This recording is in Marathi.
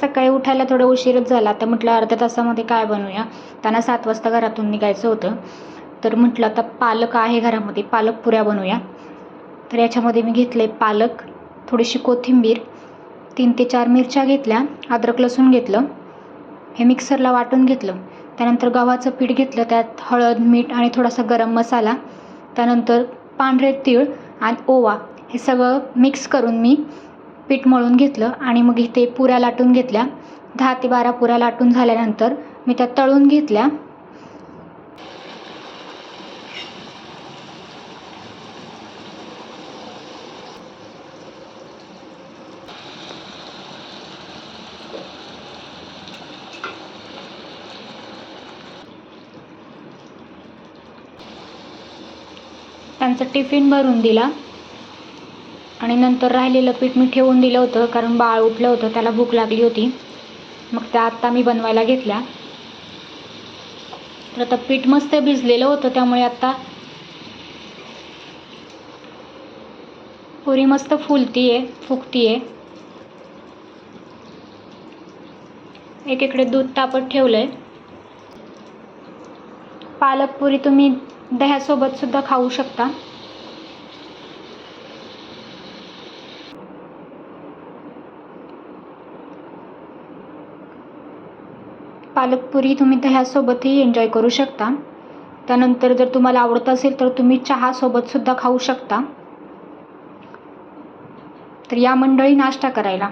सकाळी उठायला थोडं उशीरच झाला. तर म्हटलं अर्ध्या तासामध्ये काय बनवूया? त्यांना सात वाजता घरातून निघायचं होतं. तर म्हटलं आता पालक आहे घरामध्ये पालक पुऱ्या बनवूया. तर याच्यामध्ये मी घेतले पालक थोडीशी कोथिंबीर तीन ते चार मिरच्या घेतल्या अद्रक लसूण घेतलं हे मिक्सरला वाटून घेतलं. त्यानंतर गव्हाचं पीठ घेतलं त्यात हळद मीठ आणि थोडासा गरम मसाला त्यानंतर पांढरे तीळ आणि ओवा हे सगळं मिक्स करून मी पीठ मळून घेतलं आणि मग इथे पुऱ्या लाटून घेतल्या. दहा ते बारा पुऱ्या लाटून झाल्यानंतर मी त्या तळून घेतल्या. त्यांचं टिफिन भरून दिला. आणि नंतर राहिलेलं पीठ मी ठेवून दिलं होतं कारण बाळ उठलं होतं त्याला भूक लागली होती. मग त्या आत्ता मी बनवायला घेतल्या. तर आता पीठ मस्त भिजलेलं होतं त्यामुळे आत्ता पुरी मस्त फुलती आहे फुगती आहे एकीकडे दूध तापत ठेवलं आहे पालक पुरी तुम्ही दह्यासोबत सुद्धा खाऊ शकता. पालक पुरी तुम्ही दह्यासोबतही एन्जॉय करू शकता. त्यानंतर जर तुम्हाला आवडत असेल तर तुम्ही चहासोबतसुद्धा खाऊ शकता. तर या मंडळी नाश्ता करायला.